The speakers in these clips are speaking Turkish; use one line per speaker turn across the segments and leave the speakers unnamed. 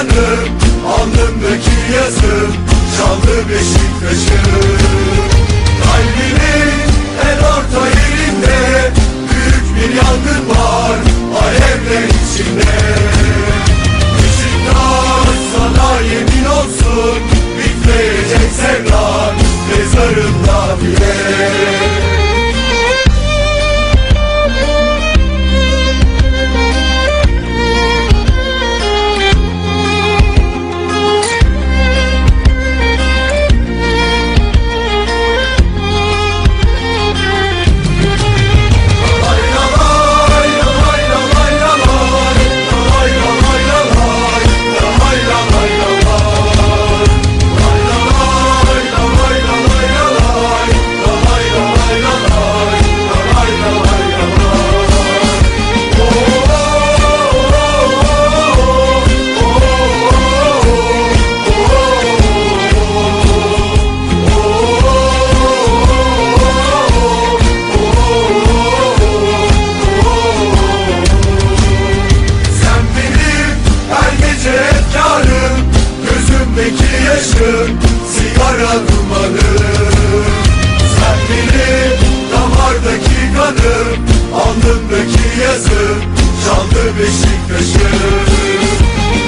kanım Alnımdaki yazım Çaldı Beşiktaş'ım Kalbimin en orta yerinde Büyük bir yangın var Alevler içinde. Beşiktaş sana yemin olsun Bitmeyecek sevdan Mezarında bile Beşiktaş'ı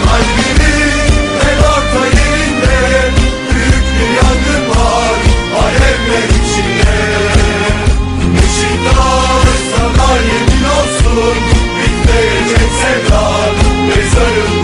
Kalbimin en orta yerinde Büyük bir yangın var alevler içinde. Beşiktaş sana yemin olsun Bitmeyecek sevdan mezarımda